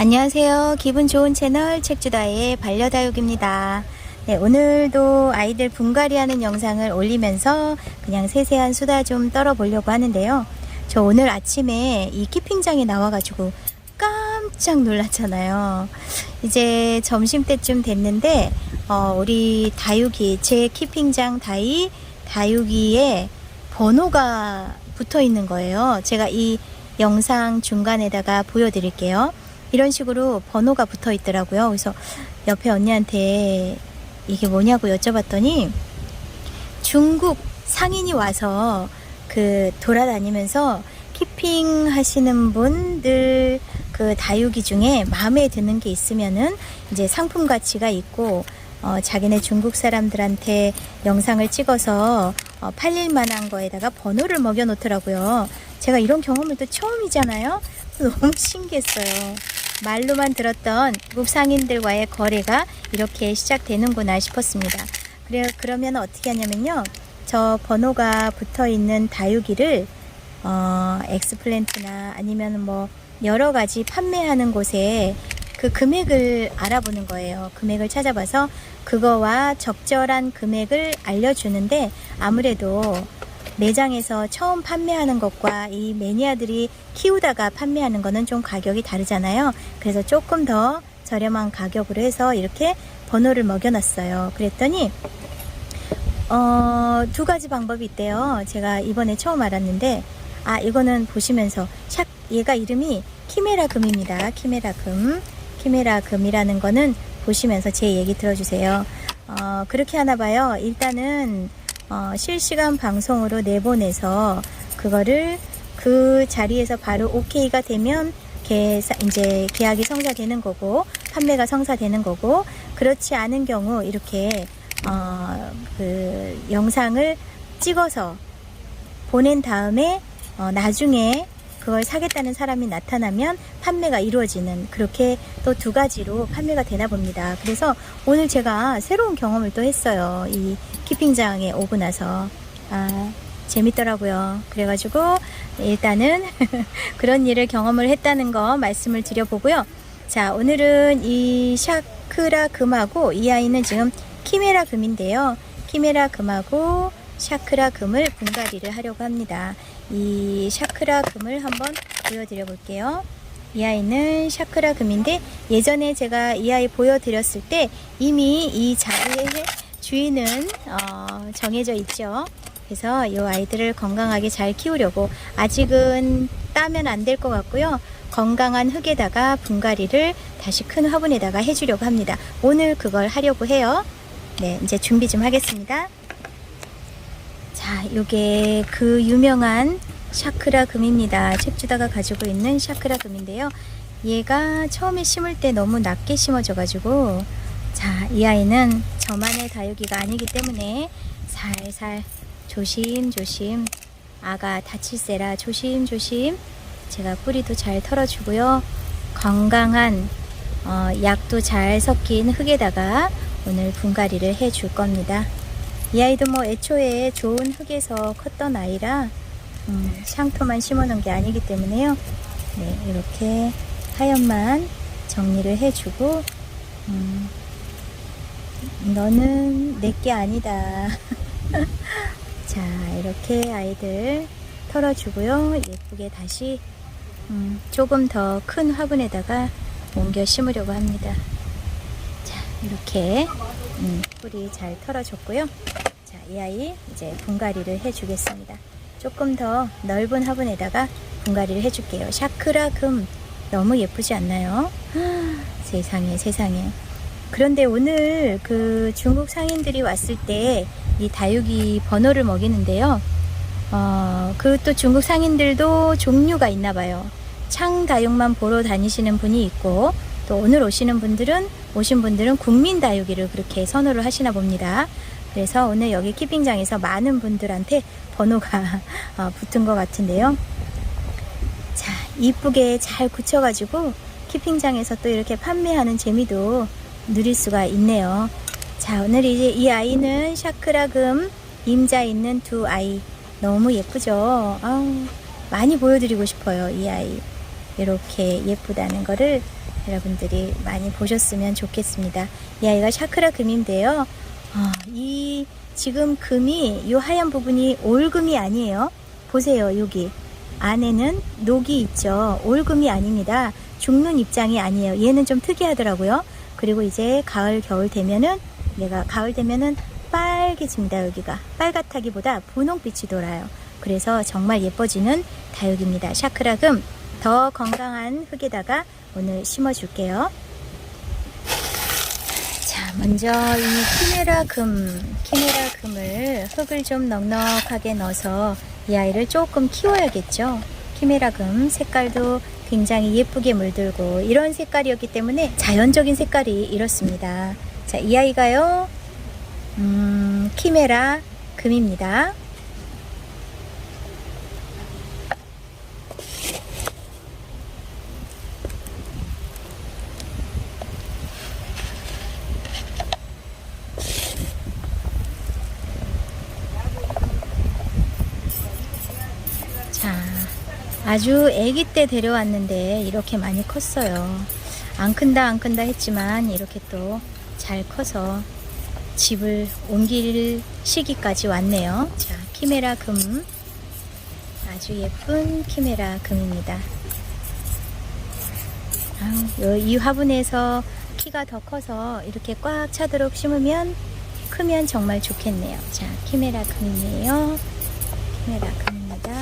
안녕하세요. 기분 좋은 채널 책주다의 반려다육입니다. 네, 오늘도 아이들 분갈이 하는 영상을 올리면서 그냥 세세한 수다 좀 떨어보려고 하는데요. 저 오늘 아침에 이 키핑장에 나와가지고 깜짝 놀랐잖아요. 이제 점심때쯤 됐는데, 어, 우리 다육이, 제 키핑장 다이, 다육이에 번호가 붙어 있는 거예요. 제가 이 영상 중간에다가 보여드릴게요. 이런 식으로 번호가 붙어 있더라고요. 그래서 옆에 언니한테 이게 뭐냐고 여쭤봤더니 중국 상인이 와서 그 돌아다니면서 키핑 하시는 분들 그 다육이 중에 마음에 드는 게 있으면은 이제 상품 가치가 있고 어, 자기네 중국 사람들한테 영상을 찍어서 어, 팔릴 만한 거에다가 번호를 먹여 놓더라고요. 제가 이런 경험을 또 처음이잖아요. 너무 신기했어요. 말로만 들었던 미국 상인들과의 거래가 이렇게 시작되는구나 싶었습니다. 그래, 그러면 어떻게 하냐면요. 저 번호가 붙어 있는 다육이를, 어, 엑스플랜트나 아니면 뭐, 여러 가지 판매하는 곳에 그 금액을 알아보는 거예요. 금액을 찾아봐서 그거와 적절한 금액을 알려주는데 아무래도 매장에서 처음 판매하는 것과 이 매니아들이 키우다가 판매하는 거는 좀 가격이 다르잖아요. 그래서 조금 더 저렴한 가격으로 해서 이렇게 번호를 먹여놨어요. 그랬더니 어, 두 가지 방법이 있대요. 제가 이번에 처음 알았는데 아 이거는 보시면서 샥 얘가 이름이 키메라 금입니다. 키메라 금. 키메라 금이라는 거는 보시면서 제 얘기 들어주세요. 어, 그렇게 하나 봐요. 일단은 어, 실시간 방송으로 내보내서 그거를 그 자리에서 바로 오케이가 되면 계사, 이제 계약이 성사되는 거고 판매가 성사되는 거고 그렇지 않은 경우 이렇게 어, 그 영상을 찍어서 보낸 다음에 어, 나중에 그걸 사겠다는 사람이 나타나면 판매가 이루어지는 그렇게 또 두 가지로 판매가 되나 봅니다. 그래서 오늘 제가 새로운 경험을 또 했어요. 이 키핑장에 오고 나서 아 재밌더라고요. 그래가지고 일단은 그런 일을 경험을 했다는 거 말씀을 드려보고요. 자 오늘은 이 샤크라 금하고 이 아이는 지금 키메라 금인데요. 키메라 금하고 샤크라 금을 분갈이를 하려고 합니다. 이 샤크라 금을 한번 보여드려 볼게요. 이 아이는 샤크라 금인데 예전에 제가 이 아이 보여드렸을 때 이미 이 자리의 주인은 어, 정해져 있죠. 그래서 이 아이들을 건강하게 잘 키우려고 아직은 따면 안 될 것 같고요. 건강한 흙에다가 분갈이를 다시 큰 화분에다가 해주려고 합니다. 오늘 그걸 하려고 해요. 네, 이제 준비 좀 하겠습니다. 자, 요게 그 유명한 샤크라 금입니다. 책주다가 가지고 있는 샤크라 금인데요. 얘가 처음에 심을 때 너무 낮게 심어져 가지고 자, 이 아이는 저만의 다육이가 아니기 때문에 살살 조심조심 아가 다칠세라 조심조심 제가 뿌리도 잘 털어주고요. 건강한 어, 약도 잘 섞인 흙에다가 오늘 분갈이를 해 줄 겁니다. 이 아이도 뭐 애초에 좋은 흙에서 컸던 아이라 음, 샹토만 심어놓은 게 아니기 때문에요. 네, 이렇게 하얀만 정리를 해주고 음, 너는 내게 아니다. 자, 이렇게 아이들 털어주고요. 예쁘게 다시 음, 조금 더 큰 화분에다가 옮겨 심으려고 합니다. 자, 이렇게 음, 뿌리 잘 털어줬고요. 자, 이 아이 이제 분갈이를 해주겠습니다. 조금 더 넓은 화분에다가 분갈이를 해줄게요. 샤크라 금 너무 예쁘지 않나요? 세상에 세상에. 그런데 오늘 그 중국 상인들이 왔을 때 이 다육이 번호를 먹이는데요. 어, 그 또 중국 상인들도 종류가 있나 봐요. 창 다육만 보러 다니시는 분이 있고 또 오늘 오시는 분들은 오신 분들은 국민 다육이를 그렇게 선호를 하시나 봅니다. 그래서 오늘 여기 키핑장에서 많은 분들한테 번호가 어, 붙은 것 같은데요. 자, 이쁘게 잘 굳혀가지고 키핑장에서 또 이렇게 판매하는 재미도 누릴 수가 있네요. 자, 오늘 이제 이 아이는 샤크라금 임자 있는 두 아이 너무 예쁘죠? 아우, 많이 보여드리고 싶어요, 이 아이. 이렇게 예쁘다는 거를 여러분들이 많이 보셨으면 좋겠습니다. 이 아이가 샤크라 금인데요. 어, 이 지금 금이 이 하얀 부분이 올금이 아니에요. 보세요, 여기 안에는 녹이 있죠. 올금이 아닙니다. 죽는 입장이 아니에요. 얘는 좀 특이하더라고요. 그리고 이제 가을 겨울 되면은 얘가 가을 되면은 빨개집니다. 여기가 빨갛다기보다 분홍빛이 돌아요. 그래서 정말 예뻐지는 다육입니다. 샤크라금 더 건강한 흙에다가 오늘 심어 줄게요. 자, 먼저 이 키메라 금, 키메라 금을 흙을 좀 넉넉하게 넣어서 이 아이를 조금 키워야겠죠. 키메라 금 색깔도 굉장히 예쁘게 물들고 이런 색깔이었기 때문에 자연적인 색깔이 이렇습니다. 자, 이 아이가요, 음, 키메라 금입니다. 자, 아주 아기 때 데려왔는데 이렇게 많이 컸어요. 안 큰다 안 큰다 했지만 이렇게 또 잘 커서 집을 옮길 시기까지 왔네요. 자, 키메라 금. 아주 예쁜 키메라 금입니다. 요- 이 화분에서 키가 더 커서 이렇게 꽉 차도록 심으면 크면 정말 좋겠네요. 자, 키메라 금이에요. 키메라 금입니다.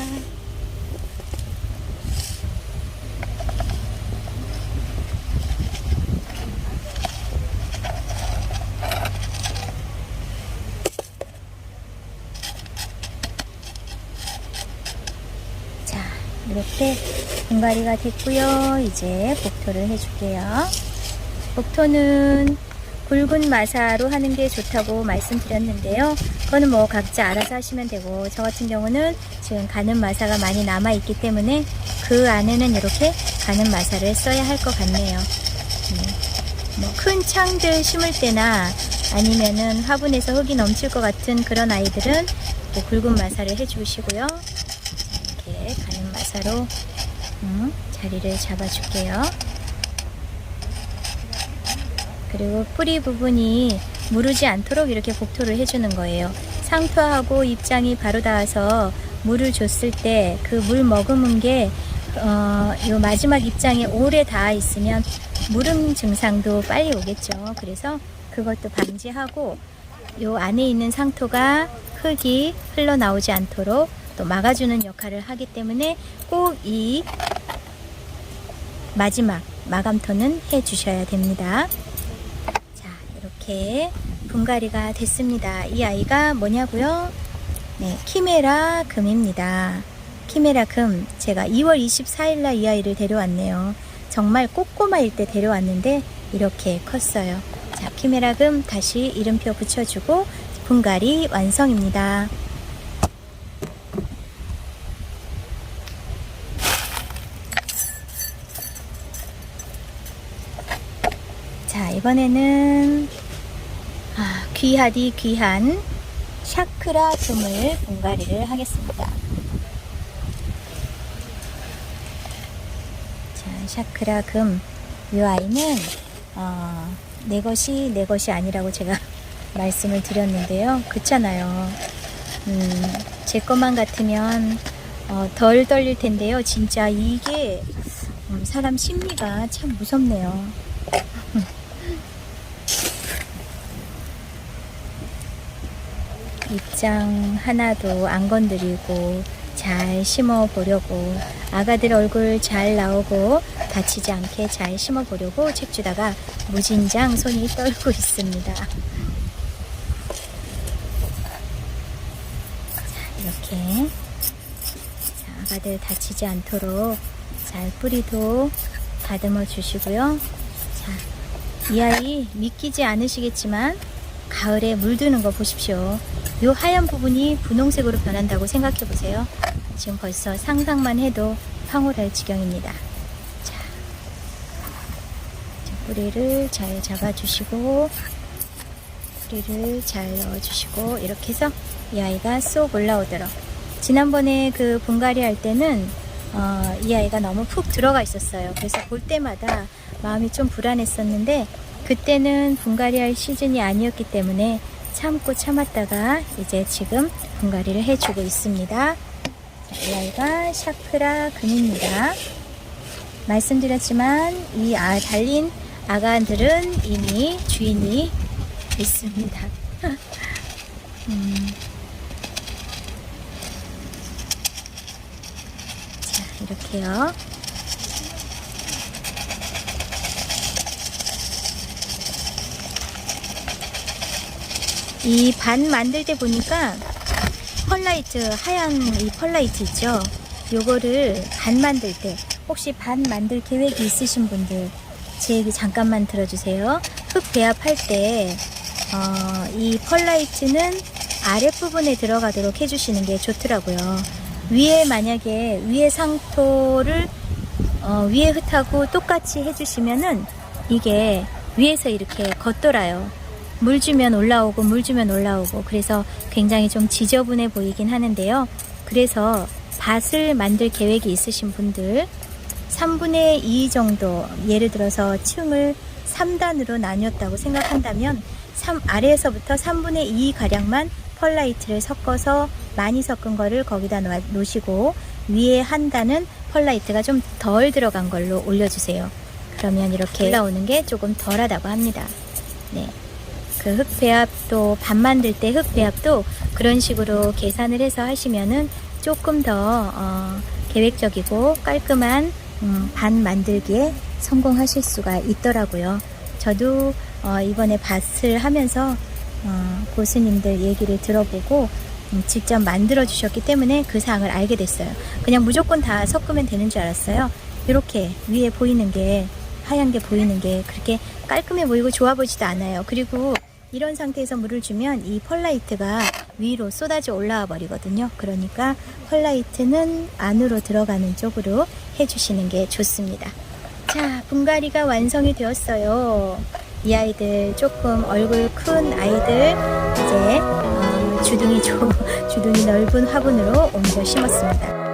자, 이렇게 분갈이가 됐고요. 이제 복토를 해줄게요. 복토는 굵은 마사로 하는 게 좋다고 말씀드렸는데요. 그거는 뭐 각자 알아서 하시면 되고 저 같은 경우는 지금 가는 마사가 많이 남아 있기 때문에 그 안에는 이렇게 가는 마사를 써야 할 것 같네요. 뭐큰 창들 심을 때나 아니면은 화분에서 흙이 넘칠 것 같은 그런 아이들은 이렇게 굵은 마사를 해주시고요. 마사로 음, 자리를 잡아줄게요. 그리고 뿌리 부분이 무르지 않도록 이렇게 복토를 해주는 거예요. 상토하고 입장이 바로 닿아서 물을 줬을 때 그 물 머금은 게 어, 요 마지막 입장에 오래 닿아 있으면 무름 증상도 빨리 오겠죠. 그래서 그것도 방지하고 요 안에 있는 상토가 흙이 흘러나오지 않도록 또 막아주는 역할을 하기 때문에 꼭 이 마지막 마감토는 해 주셔야 됩니다. 자, 이렇게 분갈이가 됐습니다. 이 아이가 뭐냐고요? 네, 키메라 금입니다. 키메라 금. 제가 2월 24일 날 이 아이를 데려왔네요. 정말 꼬꼬마일 때 데려왔는데 이렇게 컸어요. 자, 키메라 금 다시 이름표 붙여주고 분갈이 완성입니다. 자, 이번에는 아, 귀하디 귀한 샤크라 금을 분갈이를 하겠습니다. 자, 샤크라 금. 이 아이는 어, 내 것이 내 것이 아니라고 제가 말씀을 드렸는데요. 그렇잖아요. 음, 제 것만 같으면 어, 덜 떨릴 텐데요. 진짜 이게 음, 사람 심리가 참 무섭네요. 입장 하나도 안 건드리고 잘 심어 보려고 아가들 얼굴 잘 나오고 다치지 않게 잘 심어 보려고 책 주다가 무진장 손이 떨고 있습니다. 자, 이렇게 자, 아가들 다치지 않도록 잘 뿌리도 다듬어 주시고요. 자, 이 아이 믿기지 않으시겠지만 가을에 물드는 거 보십시오. 요 하얀 부분이 분홍색으로 변한다고 생각해 보세요. 지금 벌써 상상만 해도 황홀할 지경입니다. 자, 자, 뿌리를 잘 잡아주시고 뿌리를 잘 넣어주시고 이렇게 해서 이 아이가 쏙 올라오도록 지난번에 그 분갈이 할 때는 어, 이 아이가 너무 푹 들어가 있었어요. 그래서 볼 때마다 마음이 좀 불안했었는데 그때는 분갈이 할 시즌이 아니었기 때문에 참고 참았다가 이제 지금 분갈이를 해주고 있습니다. 자, 이 아이가 샤크라 금입니다. 말씀드렸지만 이 아, 달린 아가들은 이미 주인이 있습니다. 음. 자, 이렇게요. 이 반 만들 때 보니까 펄라이트 하얀 이 펄라이트 있죠. 요거를 반 만들 때 혹시 반 만들 계획이 있으신 분들 제 얘기 잠깐만 들어주세요. 흙 배합할 때 어, 이 펄라이트는 아랫부분에 들어가도록 해주시는 게 좋더라고요. 위에 만약에 위에 상토를 어, 위에 흙하고 똑같이 해주시면은 이게 위에서 이렇게 겉돌아요. 물 주면 올라오고 물 주면 올라오고 그래서 굉장히 좀 지저분해 보이긴 하는데요. 그래서 밭을 만들 계획이 있으신 분들 3분의 2 정도 예를 들어서 층을 3단으로 나뉘었다고 생각한다면 3 아래에서부터 3분의 2 가량만 펄라이트를 섞어서 많이 섞은 거를 거기다 놓으시고 위에 한 단은 펄라이트가 좀 덜 들어간 걸로 올려주세요. 그러면 이렇게 올라오는 게 조금 덜하다고 합니다. 네. 그 흙배합도 밥 만들 때 흙배합도 그런 식으로 계산을 해서 하시면은 조금 더 어, 계획적이고 깔끔한 음, 반 만들기에 성공하실 수가 있더라고요. 저도 어, 이번에 밭을 하면서 어, 고수님들 얘기를 들어보고 음, 직접 만들어 주셨기 때문에 그 사항을 알게 됐어요. 그냥 무조건 다 섞으면 되는 줄 알았어요. 이렇게 위에 보이는 게 하얀 게 보이는 게 그렇게 깔끔해 보이고 좋아 보이지도 않아요. 그리고 이런 상태에서 물을 주면 이 펄라이트가 위로 쏟아져 올라와 버리거든요. 그러니까 펄라이트는 안으로 들어가는 쪽으로 해주시는 게 좋습니다. 자, 분갈이가 완성이 되었어요. 이 아이들 조금 얼굴 큰 아이들 이제 어, 주둥이 좀 주둥이 넓은 화분으로 옮겨 심었습니다.